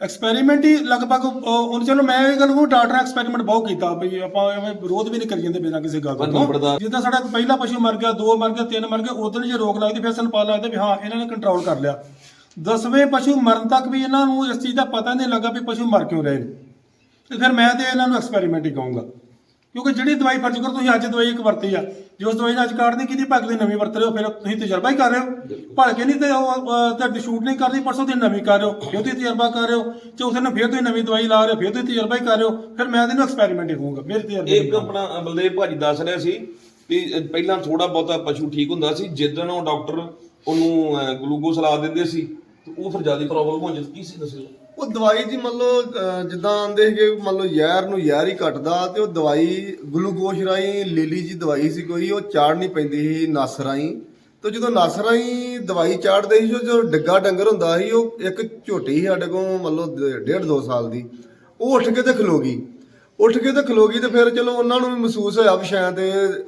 ਐਕਸਪੈਰੀਮੈਂਟ ਹੀ ਲਗਭਗ ਉਹ ਉਹ ਚਲੋ ਮੈਂ ਇਹ ਗੱਲ ਨੂੰ ਡਾਕਟਰ ਐਕਸਪੈਰੀਮੈਂਟ ਬਹੁਤ ਕੀਤਾ ਬਈ ਆਪਾਂ ਐਵੇਂ ਵਿਰੋਧ ਵੀ ਨਹੀਂ ਕਰੀ ਜਾਂਦੇ ਬਿਨਾਂ ਕਿਸੇ ਗੱਲ ਤੋਂ। ਜਿੱਦਾਂ ਸਾਡਾ ਪਹਿਲਾ ਪਸ਼ੂ ਮਰ ਗਿਆ ਦੋ ਮਰ ਗਿਆ ਤਿੰਨ ਮਰ ਗਏ ਉਦੋਂ ਜੇ ਰੋਗ ਲੱਗਦੀ ਫਿਰ ਸਾਨੂੰ ਪਤਾ ਲੱਗਦਾ ਵੀ ਹਾਂ ਇਹਨਾਂ ਨੇ ਕੰਟਰੋਲ ਕਰ ਲਿਆ। ਦਸਵੇਂ ਪਸ਼ੂ ਮਰਨ ਤੱਕ ਵੀ ਇਹਨਾਂ ਨੂੰ ਇਸ ਚੀਜ਼ ਦਾ ਪਤਾ ਨਹੀਂ ਲੱਗਾ ਵੀ ਪਸ਼ੂ ਮਰ ਕਿਉਂ ਰਹੇ ਨੇ। ਤੇ ਫਿਰ ਮੈਂ ਤੇ ਇਹਨਾਂ ਨੂੰ ਐਕਸਪੈਰੀਮੈਂਟ ਹੀ ਕਹੂੰਗਾ। ਕਿਉਂਕਿ ਜਿਹੜੀ ਦਵਾਈ ਫਰਜ਼ ਕਰੋ ਤੁਸੀਂ ਅੱਜ ਦਵਾਈ ਇੱਕ ਵਰਤੀ ਆ। ਜੇ ਉਸ ਦਵਾਈ ਨਾਲ ਅੱਜ ਕਾਰਡ ਨਹੀਂ ਕੀਤੀ ਭਾਗ ਦੀ ਨਵੀਂ ਵਰਤ ਰਹੇ ਹੋ ਫਿਰ ਤੁਸੀਂ ਤਜਰਬਾ ਹੀ ਕਰ ਰਹੇ ਹੋ। ਭਲ ਕੇ ਨਹੀਂ ਤੇ ਤੁਹਾਡੀ ਸ਼ੂਟ ਨਹੀਂ ਕਰਦੀ ਪਰਸੋਂ ਦੀ ਨਵੀਂ ਕਰ ਰਹੇ ਹੋ ਫਿਰ ਤੁਸੀਂ ਤਜਰਬਾ ਕਰ ਰਹੇ ਹੋ। ਚੌਥੇ ਦਿਨ ਫਿਰ ਤੁਸੀਂ ਨਵੀਂ ਦਵਾਈ ਲਾ ਰਹੇ ਹੋ ਫਿਰ ਤੁਸੀਂ ਤਜਰਬਾ ਹੀ ਕਰ ਰਹੇ ਹੋ। ਫਿਰ ਮੈਂ ਇਹਨੂੰ ਐਕਸਪੈਰੀਮੈਂਟ ਹੀ ਕਹੂੰਗਾ ਮੇਰੇ ਤਜਰਬੇ ਇੱਕ ਆਪਣਾ ਬਲਦੇਵ ਭਾਜੀ ਦੱਸ ਰਿਹਾ ਸੀ ਵੀ ਅ, ਪਹਿਲਾਂ ਥੋੜਾ ਬਹੁਤਾ ਪਸ਼ੂ ਠੀਕ ਹੁੰਦਾ ਸੀ ਜਿੱਦਣ ਉਹ ਡਾਕਟਰ ਉਹਨੂੰ ਗਲੂਕੋਸ ਲਾ ਦਿੰਦੇ ਸੀ ਤੇ ਉਹ ਫਿਰ ਜ਼ਿਆਦਾ ਪ੍ਰੋਬਲਮ ਹੋ ਜਾਂਦੀ ਕੀ ਸੀ ਦੱਸਿਓ? ਉਹ ਦਵਾਈ ਜੀ ਮੰਨ ਲਓ ਜਿੱਦਾਂ ਆਂਦੇ ਸੀਗੇ ਮੰਨ ਲਓ ਜ਼ਹਿਰ ਨੂੰ ਜ਼ਹਿਰ ਹੀ ਕੱਟਦਾ ਤੇ ਉਹ ਦਵਾਈ ਗਲੂਕੋਸ਼ ਰਾਹੀਂ ਲੀਲੀ ਜੀ ਦਵਾਈ ਸੀ ਕੋਈ, ਉਹ ਚਾੜਨੀ ਪੈਂਦੀ ਸੀ ਨਸ ਰਾਹੀਂ। ਤੇ ਜਦੋਂ ਨਸ ਰਾਹੀਂ ਦਵਾਈ ਚਾੜਦੇ ਸੀ ਉਹ ਜੋ ਡੱਗਾ ਡੰਗਰ ਹੁੰਦਾ ਸੀ, ਉਹ ਇੱਕ ਝੋਟੀ ਸੀ ਸਾਡੇ ਕੋਲ ਮੰਨ ਲਓ ਡ- ਡੇਢ ਦੋ ਸਾਲ ਦੀ। ਉਹ ਉੱਠ ਕੇ ਤੇ ਖਲੋ ਗਈ। ਉੱਠ ਕੇ ਤੇ ਖਲੋ ਗਈ ਤੇ ਫਿਰ ਚਲੋ ਉਹਨਾਂ ਨੂੰ ਵੀ ਮਹਿਸੂਸ ਹੋਇਆ ਵੀ ਸ਼ਾਇਦ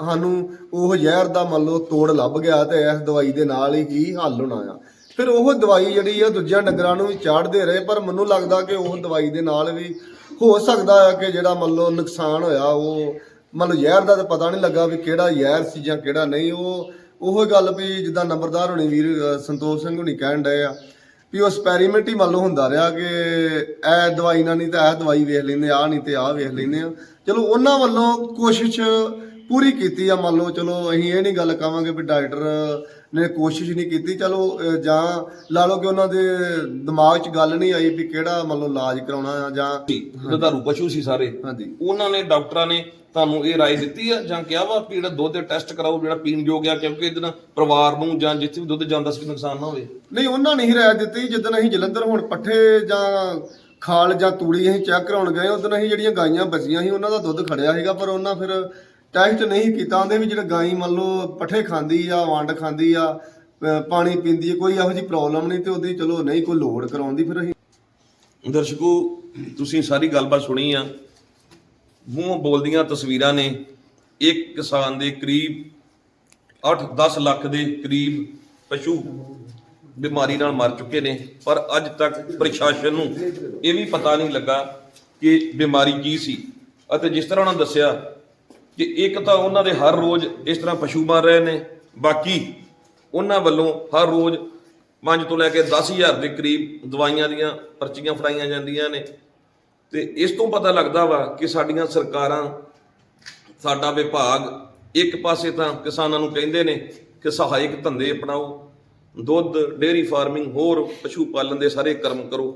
ਸਾਨੂੰ ਉਹ ਜ਼ਹਿਰ ਦਾ ਮੰਨ ਲਓ ਤੋੜ ਲੱਭ ਗਿਆ ਤੇ ਇਸ ਦਵਾਈ ਦੇ ਨਾਲ ਹੀ ਕੀ ਹੱਲ ਹੋਣਾ ਆ। ਫਿਰ ਉਹ ਦਵਾਈ ਜਿਹੜੀ ਆ ਦੂਜਿਆਂ ਡੰਗਰਾਂ ਨੂੰ ਵੀ ਚਾੜਦੇ ਰਹੇ ਪਰ ਮੈਨੂੰ ਲੱਗਦਾ ਕਿ ਉਹ ਦਵਾਈ ਦੇ ਨਾਲ ਵੀ ਹੋ ਸਕਦਾ ਆ ਕਿ ਜਿਹੜਾ ਮੰਨ ਲਓ ਨੁਕਸਾਨ ਹੋਇਆ ਉਹ ਮੰਨ ਲਓ ਜ਼ਹਿਰ ਦਾ ਤਾਂ ਪਤਾ ਨਹੀਂ ਲੱਗਾ ਵੀ ਕਿਹੜਾ ਜ਼ਹਿਰ ਸੀ ਜਾਂ ਕਿਹੜਾ ਨਹੀਂ ਉਹ ਉਹ ਗੱਲ ਵੀ ਜਿੱਦਾਂ ਨੰਬਰਦਾਰ ਹੋਣੀ ਵੀਰ ਅ, ਸੰਤੋਖ ਸਿੰਘ ਹੋਣੀ ਕਹਿਣ ਡਏ ਆ ਵੀ ਉਹ ਐਕਸਪੈਰੀਮੈਂਟ ਹੀ ਮੰਨ ਲਓ ਹੁੰਦਾ ਰਿਹਾ ਕਿ ਇਹ ਦਵਾਈ ਨਾਲ ਨਹੀਂ ਤਾਂ ਇਹ ਦਵਾਈ ਵੇਖ ਲੈਂਦੇ ਆ ਨਹੀਂ ਤੇ ਆਹ ਵੇਖ ਲੈਂਦੇ ਆ। ਚਲੋ ਉਹਨਾਂ ਵੱਲੋਂ ਕੋਸ਼ਿਸ਼ ਪੂਰੀ ਕੀਤੀ ਆ ਮੰਨ ਲਓ ਚਲੋ ਅਸੀਂ ਇਹ ਨਹੀਂ ਗੱਲ ਕਹਾਂਗੇ ਵੀ ਡਾਕਟਰ ਨੇ ਕੋਸ਼ਿਸ਼ ਨਹੀਂ ਕੀਤੀ ਚਲੋ ਜਾਂ ਲਾ ਲਓ ਕਿ ਉਹਨਾਂ ਦੇ ਦਿਮਾਗ 'ਚ ਗੱਲ ਨਹੀਂ ਆਈ ਵੀ ਕਿਹੜਾ ਮੰਨ ਲਓ ਇਲਾਜ ਕਰਾਉਣਾ ਆ ਜਾਂ ਦੁਧਾਰੂ ਪਸ਼ੂ ਸੀ ਸਾਰੇ। ਹਾਂਜੀ। ਉਹਨਾਂ ਨੇ ਡਾਕਟਰਾਂ ਨੇ ਤੁਹਾਨੂੰ ਇਹ ਰਾਏ ਦਿੱਤੀ ਆ ਜਾਂ ਕਿਹਾ ਵਾ ਵੀ ਜਿਹੜਾ ਦੁੱਧ ਦੇ ਟੈਸਟ ਕਰਾਓ ਜਿਹੜਾ ਪੀਣ ਯੋਗ ਆ ਕਿਉਂਕਿ ਇਹਦੇ ਨਾਲ ਪਰਿਵਾਰ ਨੂੰ ਜਾਂ ਜਿੱਥੇ ਵੀ ਦੁੱਧ ਜਾਂਦਾ ਸੀ ਨੁਕਸਾਨ ਨਾ ਹੋਵੇ। ਨਹੀਂ ਉਹਨਾਂ ਨੇ ਹੀ ਰਾਇ ਦਿੱਤੀ ਜਦੋਂ ਅਸੀਂ ਜਲੰਧਰ ਹੁਣ ਪੱਠੇ ਜਾਂ ਖਾਲ ਜਾਂ ਤੂੜੀ ਅਸੀਂ ਚੈੱਕ ਕਰਾਉਣ ਗਏ ਉਦੋਂ ਅਸੀਂ ਜਿਹੜੀਆਂ ਗਾਈਆਂ ਬਚੀਆਂ ਸੀ ਉਹਨਾਂ ਦਾ ਦੁੱਧ ਖੜਿਆ ਸੀਗਾ ਪਰ ਉਹਨਾਂ ਫਿਰ ਟੈਸਟ ਨਹੀਂ ਕੀਤਾ, ਉਹਦੇ ਵੀ ਜਿਹੜਾ ਗਾਈ ਮੰਨ ਲਓ ਪੱਠੇ ਖਾਂਦੀ ਆ, ਵੰਡ ਖਾਂਦੀ ਆ, ਅਹ ਪਾਣੀ ਪੀਂਦੀ ਆ, ਕੋਈ ਇਹੋ ਜਿਹੀ ਪ੍ਰੋਬਲਮ ਨਹੀਂ ਤੇ ਉਹਦੀ ਚਲੋ ਨਹੀਂ, ਕੋਈ ਲੋੜ ਕਰਾਉਂਦੀ ਫਿਰ ਅਸੀਂ। ਦਰਸ਼ਕੋ, ਤੁਸੀਂ ਸਾਰੀ ਗੱਲਬਾਤ ਸੁਣੀ ਆ। ਮੂੰਹ ਬੋਲਦੀਆਂ ਤਸਵੀਰਾਂ ਨੇ। ਇੱਕ ਕਿਸਾਨ ਦੇ ਕਰੀਬ 8-10 ਲੱਖ ਦੇ ਕਰੀਬ ਪਸ਼ੂ ਬਿਮਾਰੀ ਨਾਲ ਮਰ ਚੁੱਕੇ ਨੇ। ਪਰ ਅੱਜ ਤੱਕ ਪ੍ਰਸ਼ਾਸਨ ਨੂੰ ਇਹ ਵੀ ਪਤਾ ਨਹੀਂ ਲੱਗਾ ਕਿ ਬਿਮਾਰੀ ਕੀ ਸੀ। ਅਤੇ ਜਿਸ ਤਰ੍ਹਾਂ ਉਹਨਾਂ ਦੱਸਿਆ ਕਿ ਇੱਕ ਤਾਂ ਉਹਨਾਂ ਦੇ ਹਰ ਰੋਜ਼ ਇਸ ਤਰ੍ਹਾਂ ਪਸ਼ੂ ਮਰ ਰਹੇ ਨੇ, ਬਾਕੀ ਉਹਨਾਂ ਵੱਲੋਂ ਹਰ ਰੋਜ਼ 5 ਤੋਂ ਲੈ ਕੇ 10000 ਦੇ ਕਰੀਬ ਦਵਾਈਆਂ ਦੀਆਂ ਪਰਚੀਆਂ ਫੜਾਈਆਂ ਜਾਂਦੀਆਂ ਨੇ। ਤੇ ਇਸ ਤੋਂ ਪਤਾ ਲੱਗਦਾ ਵਾ ਕਿ ਸਾਡੀਆਂ ਸਰਕਾਰਾਂ, ਸਾਡਾ ਵਿਭਾਗ ਇੱਕ ਪਾਸੇ ਤਾਂ ਕਿਸਾਨਾਂ ਨੂੰ ਕਹਿੰਦੇ ਨੇ ਕਿ ਸਹਾਇਕ ਧੰਦੇ ਅਪਣਾਓ, ਦੁੱਧ, ਡੇਅਰੀ ਫਾਰਮਿੰਗ, ਹੋਰ ਪਸ਼ੂ ਪਾਲਣ ਦੇ ਸਾਰੇ ਕਰਮ ਕਰੋ,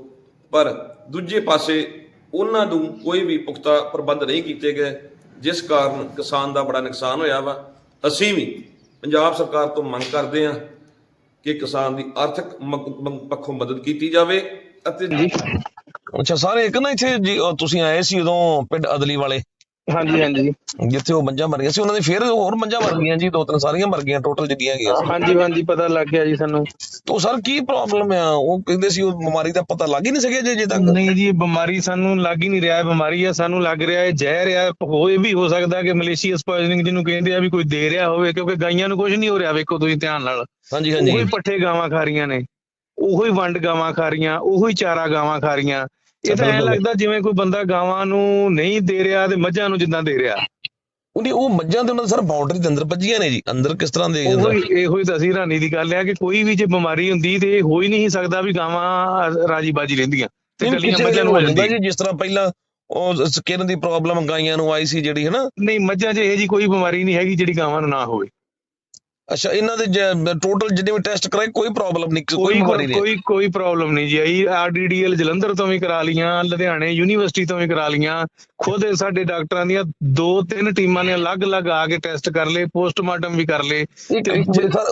ਪਰ ਦੂਜੇ ਪਾਸੇ ਉਹਨਾਂ ਨੂੰ ਕੋਈ ਵੀ ਪੁਖਤਾ ਪ੍ਰਬੰਧ ਨਹੀਂ ਕੀਤੇ ਗਏ। ਜਿਸ ਕਾਰਨ ਕਿਸਾਨ ਦਾ ਬੜਾ ਨੁਕਸਾਨ ਹੋਇਆ ਵਾ, ਅਸੀਂ ਵੀ ਪੰਜਾਬ ਸਰਕਾਰ ਤੋਂ ਮੰਗ ਕਰਦੇ ਹਾਂ ਕਿ ਕਿਸਾਨ ਦੀ ਆਰਥਿਕ ਪੱਖੋਂ ਮਦਦ ਕੀਤੀ ਜਾਵੇ ਅਤੇ ਅੱਛਾ, ਸਾਰੇ ਇੱਕ ਨਾ ਇੱਥੇ ਜੀ ਤੁਸੀਂ ਆਏ ਸੀ ਉਦੋਂ ਪਿੰਡ ਅਦਲੀ ਵਾਲੇ? ਹਾਂਜੀ ਹਾਂਜੀ। ਜਿੱਥੇ ਉਹ ਮੰਝਾਂ ਮਰ ਗਈਆਂ ਸੀ ਉਹਨਾਂ ਦੇ ਫੇਰ ਹੋਰ ਮੰਝਾਂ ਮਰ ਗਈਆਂ ਜੀ ਦੋ ਤਿੰਨ ਸਾਰੀਆਂ ਮਰ ਗਈਆਂ ਟੋਟਲ ਜਿੱਡੀਆਂ ਹੈਗੀਆਂ ਸੀ। ਹਾਂਜੀ ਹਾਂਜੀ ਪਤਾ ਲੱਗ ਗਿਆ ਜੀ ਸਾਨੂੰ। ਤੋ ਸਰ ਕੀ ਪ੍ਰੋਬਲਮ ਆ? ਉਹ ਕਹਿੰਦੇ ਸੀ ਉਹ ਬਿਮਾਰੀ ਦਾ ਪਤਾ ਲੱਗ ਹੀ ਨਹੀਂ ਸਕਿਆ ਜੇ ਜੇ ਤੱਕ। ਨਹੀਂ ਜੀ ਬਿਮਾਰੀ ਸਾਨੂੰ ਲੱਗ ਹੀ ਨਹੀਂ ਰਿਹਾ ਬਿਮਾਰੀ ਆ ਸਾਨੂੰ ਲੱਗ ਰਿਹਾ ਇਹ ਜ਼ਹਿਰ ਆ। ਹੋ ਇਹ ਵੀ ਹੋ ਸਕਦਾ ਕਿ ਮਲੇਸ਼ੀਅਸ ਪੋਇਜ਼ਨਿੰਗ ਜਿਹਨੂੰ ਕਹਿੰਦੇ ਆ ਵੀ ਕੋਈ ਦੇ ਰਿਹਾ ਹੋਵੇ ਕਿਉਂਕਿ ਗਾਈਆਂ ਨੂੰ ਕੁਝ ਨਹੀਂ ਹੋ ਰਿਹਾ ਵੇਖੋ ਤੁਸੀਂ ਧਿਆਨ ਨਾਲ। ਹਾਂਜੀ ਹਾਂਜੀ। ਉਹੀ ਪੱਠੇ ਗਾਵਾਂ ਖਾ ਰਹੀਆਂ ਨੇ ਉਹੀ ਵੰਡ ਗਾਵਾਂ ਖਾ ਰਹੀਆਂ ਉਹੀ ਚਾਰਾ ਗਾਵਾਂ ਖਾ ਰਹੀਆਂ। ਇਹ ਤਾਂ ਐ। ਲੱਗਦਾ ਜਿਵੇਂ ਕੋਈ ਬੰਦਾ ਗਾਵਾਂ ਨੂੰ ਨਹੀਂ ਦੇ ਰਿਹਾ ਤੇ ਮੱਝਾਂ ਨੂੰ ਜਿੱਦਾਂ ਦੇ ਰਿਹਾ। ਉਹਦੀ ਉਹ ਮੱਝਾਂ ਤੇ ਉਹਨਾਂ ਦੇ ਸਰ ਬਾਉਂਡਰੀ ਦੇ ਅੰਦਰ ਭੱਜੀਆਂ ਨੇ ਜੀ ਅੰਦਰ ਕਿਸ ਤਰ੍ਹਾਂ ਦੇ ਉਹੀ ਇਹੋ ਹੀ ਤਾਂ ਅਸੀਂ ਹੈਰਾਨੀ ਦੀ ਗੱਲ ਹੈ ਕਿ ਕੋਈ ਵੀ ਜੇ ਬਿਮਾਰੀ ਹੁੰਦੀ ਤੇ ਇਹ ਹੋ ਹੀ ਨਹੀਂ ਸਕਦਾ ਵੀ ਗਾਵਾਂ ਰਾਜੀ ਬਾਜੀ ਰਹਿੰਦੀਆਂ ਤੇ ਗੱਲੀਆਂ ਮੱਝਾਂ ਨੂੰ ਹੋ ਹੋ ਜਾਂਦਾ ਜੀ ਜਿਸ ਤਰ੍ਹਾਂ ਪਹਿਲਾਂ ਉਹ ਸਕਿਨ ਦੀ ਪ੍ਰੋਬਲਮ ਗਾਈਆਂ ਨੂੰ ਆਈ ਸੀ ਜਿਹੜੀ ਹਨਾ? ਨਹੀਂ ਮੱਝਾਂ 'ਚ ਇਹ ਜੀ ਕੋਈ ਬਿਮਾਰੀ ਨਹੀਂ ਹੈਗੀ ਜਿਹੜੀ ਗਾਵਾਂ ਨੂੰ ਨਾ ਹੋਵੇ। ਅੱਛਾ ਇਹਨਾਂ ਦੇ ਟੋਟਲ ਜਿੰਨੇ ਵੀ ਟੈਸਟ ਕਰਾਏ ਕੋਈ ਪ੍ਰੋਬਲਮ ਨਹੀਂ ਕੋਈ ਕੋਈ ਬਿਮਾਰੀ ਨਹੀਂ ਕੋਈ ਕੋਈ ਪ੍ਰੋਬਲਮ ਨਹੀਂ ਜੀ। ਆਈ ਆਰਡੀਡੀਐਲ ਜਲੰਧਰ ਤੋਂ ਵੀ ਕਰਾ ਲੀਆਂ ਲੁਧਿਆਣੇ ਯੂਨੀਵਰਸਿਟੀ ਤੋਂ ਵੀ ਕਰਾ ਲੀਆਂ ਖੁਦ ਸਾਡੇ ਡਾਕਟਰਾਂ ਦੀਆਂ ਦੋ ਤਿੰਨ ਟੀਮਾਂ ਨੇ ਅਲੱਗ-ਅਲੱਗ ਆ ਕੇ ਟੈਸਟ ਕਰ ਲਏ ਪੋਸਟਮਾਰਟਮ ਵੀ ਕਰ ਲਏ।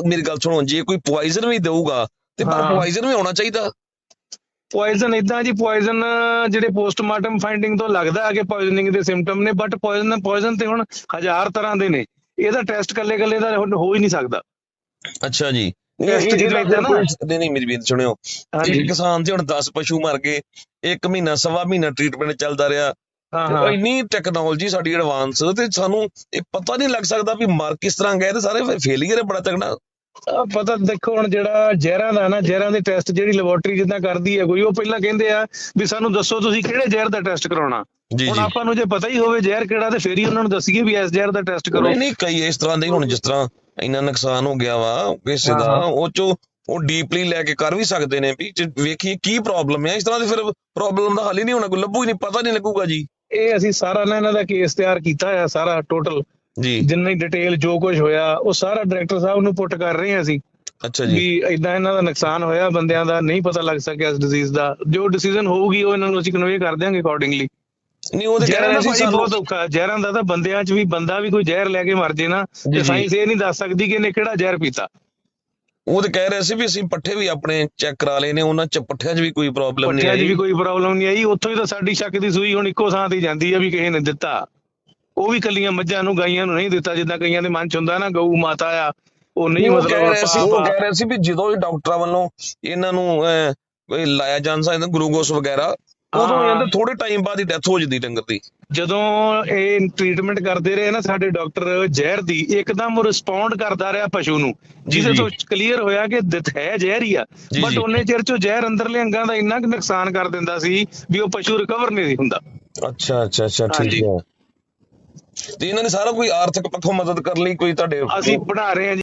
ਮੇਰੀ ਗੱਲ ਸੁਣੋ ਜੇ ਕੋਈ ਪੋਇਜ਼ਨ ਵੀ ਦੇਊਗਾ ਤੇ ਪਰ। ਪੋਇਜ਼ਨ ਵੀ ਹੋਣਾ ਚਾਹੀਦਾ। ਪੋਇਜ਼ਨ ਇਦਾਂ ਜੀ ਪੋਇਜ਼ਨ ਜਿਹੜੇ ਪੋਸਟਮਾਰਟਮ ਫਾਈਂਡਿੰਗ ਤੋਂ ਲੱਗਦਾ ਹੈ ਕਿ ਪੋਇਜ਼ਨਿੰਗ ਦੇ ਸਿੰਪਟਮ ਨੇ ਬਟ ਪੋਇਜ਼ਨ ਪੋਇਜ਼ਨ ਤੇ ਹੁਣ ਹਜ਼ਾਰ ਤਰ੍ਹਾਂ ਦੇ ਨੇ। ਇਹਦਾ ਟੈਸਟ ਕੱਲੇ-ਕੱਲੇ ਦਾ ਹੋ ਹੋ ਨਹੀਂ ਸਕਦਾ। ਅੱਛਾ ਜੀ। ਨਾ- ਨਹੀਂ ਨਹੀਂ ਮੇਰੀ ਬੇਨਤੀ ਸੁਣਿਓ। ਇੱਕ ਕਿਸਾਨ ਤੇ ਹੁਣ 10 ਪਸ਼ੂ ਮਰ ਗਏ। ਇੱਕ ਮਹੀਨਾ ਸਵਾ ਮਹੀਨਾ ਟ੍ਰੀਟਮੈਂਟ ਚੱਲਦਾ ਰਿਹਾ। ਹਾਂ ਇੰਨੀ ਟੈਕਨੋਲੋਜੀ ਸਾਡੀ ਐਡਵਾਂਸ ਤੇ ਸਾਨੂੰ ਇਹ ਪਤਾ ਨਹੀਂ ਲੱਗ ਸਕਦਾ ਵੀ ਮਰ ਕਿਸ ਤਰ੍ਹਾਂ ਗਏ ਤੇ ਸਾਰੇ ਫੇਲੀਅਰ ਹੈ ਬੜਾ ਆਹ ਪਤਾ ਦੇਖੋ ਹੁਣ ਜਿਹੜਾ ਜ਼ਹਿਰਾਂ ਦਾ ਨਾ ਜ਼ਹਿਰਾਂ ਦੇ ਟੈਸਟ ਜਿਹੜੀ ਲੈਬੋਰਟਰੀ ਜਿੱਦਾਂ ਕਰਦੀ ਹੈ ਕੋਈ ਉਹ ਪਹਿਲਾਂ ਕਹਿੰਦੇ ਆ ਵੀ ਸਾਨੂੰ ਦੱਸੋ ਤੁਸੀਂ ਕਿਹੜੇ ਜ਼ਹਿਰ ਦਾ ਟੈਸਟ ਕਰਾਉਣਾ। ਹੁਣ ਆਪਾਂ ਨੂੰ ਜੇ ਪਤਾ ਹੀ ਹੋਵੇ ਜ਼ਹਿਰ ਕਿਹੜਾ ਤੇ ਫੇਰ ਹੀ ਉਹਨਾਂ ਨੂੰ ਦੱਸੀਏ ਵੀ ਇਸ ਜ਼ਹਿਰ ਦਾ ਟੈਸਟ ਕਰੋ। ਨਹੀਂ ਨਹੀਂ ਕਈ ਇਸ ਤਰ੍ਹਾਂ ਦੇ ਹੁਣ ਜਿਸ ਤਰ੍ਹਾਂ ਇੰਨਾ ਨੁਕਸਾਨ ਹੋ ਗਿਆ ਵਾ ਕਿਸੇ ਦਾ। ਉਹ ਚੋਂ ਉਹ ਡੀਪਲੀ ਲੈ ਕੇ ਕਰ ਵੀ ਸਕਦੇ ਨੇ ਵੀ ਵੇਖੀਏ ਕੀ ਪ੍ਰੋਬਲਮ ਹੈ ਇਸ ਤਰ੍ਹਾਂ ਦੀ ਫਿਰ ਪ੍ਰੋਬਲਮ ਦਾ ਹੱਲ ਹੀ ਨਹੀਂ ਹੋਣਾ ਕੋਈ ਲੱਭੂ ਹੀ ਨਹੀਂ ਪਤਾ ਨਹੀਂ ਲੱਗੂਗਾ ਜੀ। ਇਹ ਅਸੀਂ ਸਾਰਾ ਨਾ ਇਹਨਾਂ ਦਾ ਕੇਸ ਤਿਆਰ ਕੀਤਾ ਹੋਇਆ ਸਾਰਾ ਟੋਟਲ ਜੀ। ਜਿੰਨੀ ਡਿਟੇਲ ਜੋ ਕੁਝ ਹੋਇਆ ਉਹ ਸਾਰਾ ਡਾਇਰੈਕਟਰ ਸਾਹਿਬ ਨੂੰ ਪੁੱਟ ਕਰ ਰਹੇ ਹਾਂ ਅਸੀਂ। ਅੱਛਾ ਜੀ। ਵੀ ਇਦਾਂ ਇਹਨਾਂ ਦਾ ਨੁਕਸਾਨ ਹੋਇਆ ਬੰਦਿਆਂ ਦਾ ਨਹੀਂ ਪਤਾ ਲੱਗ ਸਕਿਆ ਇਸ ਡਿਜ਼ੀਜ਼ ਦਾ। ਜੋ ਡਿਸੀਜਨ ਹੋਊਗੀ ਉਹ ਇਹਨਾਂ ਨੂੰ ਅਸੀਂ ਕਨਵੇ ਕਰ ਦਿਆਂਗੇ ਅਕੋਰਡਿੰਗਲੀ ਨਹੀਂ ਉਹ ਤੇ ਕਹਿ ਜ਼ਹਿਰਾਂ ਰਹੇ ਦਾ ਸਾਨੂੰ ਬਹੁਤ ਔਖਾ। ਜ਼ਹਿਰਾਂ ਦਾ ਤਾਂ ਬੰਦਿਆਂ 'ਚ ਵੀ ਬੰਦਾ ਵੀ ਕੋਈ ਜ਼ਹਿਰ ਲੈ ਕੇ ਮਰ ਜੇ ਨਾ ਤੇ। ਸਾਇੰਸ ਇਹ ਨਹੀਂ ਦੱਸ ਸਕਦੀ ਕਿ ਇਹਨੇ ਕਿਹੜਾ ਜ਼ਹਿਰ ਪੀਤਾ। ਉਹ ਤੇ ਕਹਿ ਰਹੇ ਸੀ ਵੀ ਅਸੀਂ ਪੱਠੇ ਵੀ ਆਪਣੇ ਚੈੱਕ ਕਰਾ ਲਏ ਨੇ ਉਹਨਾਂ ਚ ਪੱਠਿਆਂ 'ਚ ਵੀ ਕੋਈ ਪ੍ਰੋਬਲਮ ਨਹੀਂ ਪੱਠਿਆਂ 'ਚ ਆਈ। ਵੀ ਕੋਈ ਪ੍ਰੋਬਲਮ ਨਹੀਂ ਆਈ। ਉੱਥੋਂ ਹੀ ਤਾਂ ਸਾਡੀ ਸ਼ੱਕ ਦੀ ਸੂਈ ਹੁਣ ਇੱਕੋ ਥਾਂ ਤੇ ਜਾਂਦੀ ਆ ਵੀ ਕਿਸੇ ਨੇ ਦਿੱਤਾ। ਉਹ ਵੀ ਕੱਲੀਆਂ ਮੱਝਾਂ ਨੂੰ ਗਾਈਆਂ ਨੂੰ ਨਹੀਂ ਦਿੱਤਾ ਜਿੱਦਾਂ ਕਈਆਂ ਦੇ ਮਨ 'ਚ ਹੁੰਦਾ ਨਾ ਗਊ ਮਾਤਾ ਆ ਉਹ ਨਹੀਂ ਕਹਿ ਮਤਲਬ ਰਹੇ ਸੀ ਉਹ। ਕਹਿ ਰਹੇ ਸੀ ਵੀ ਜਦੋਂ ਡਾਕਟਰਾਂ ਵੱਲੋਂ ਇਹਨਾਂ ਨੂੰ ਲਾਇਆ ਜਾਂ ਸਕਦਾ ਗਲੂਕੋਸ ਵਗੈਰਾ ਉਦੋਂ। ਇਹਨਾਂ ਦੇ ਥੋੜੇ ਟਾਈਮ ਬਾਅਦ ਹੀ ਡੈਥ ਹੋ ਜਾਂਦੀ ਡੰਗਰ ਦੀ ਜਦੋਂ ਇਹ ਟ੍ਰੀਟਮੈਂਟ ਕਰਦੇ ਰਹੇ ਨਾ ਸਾਡੇ ਡਾਕਟਰ ਜ਼ਹਿਰ ਦੀ ਇੱਕਦਮ ਰਿਸਪੌਂਡ ਕਰਦਾ ਰਿਹਾ ਪਸ਼ੂ ਨੂੰ ਜਿਹਦੇ। ਤੋਂ ਕਲੀਅਰ ਹੋਇਆ ਕਿ ਦਿੱਤ ਹੈ ਜ਼ਹਿਰ ਹੀ ਆ ਬਟ। ਉਹਨੇ ਚਿਰ ਚ ਜ਼ਹਿਰ ਅੰਦਰਲੇ ਅੰਗਾਂ ਦਾ ਇੰਨਾ ਕੁ ਨੁਕਸਾਨ ਕਰ ਦਿੰਦਾ ਸੀ ਵੀ ਉਹ ਪਸ਼ੂ ਰਿਕਵਰ ਨਹੀਂ ਹੁੰਦਾ ਅੱਛਾ ਅੱਛਾ ਅੱਛਾ ਠੀਕ। ਹੈ ਤੇ ਇਹਨਾਂ ਨੇ ਸਾਰਾ ਕੋਈ ਆਰਥਿਕ ਪੱਖੋਂ ਮਦਦ ਕਰ ਲਈ, ਕੋਈ ਤੁਹਾਡੇ ਅਸੀਂ ਬਣਾ ਰਹੇ ਹਾਂ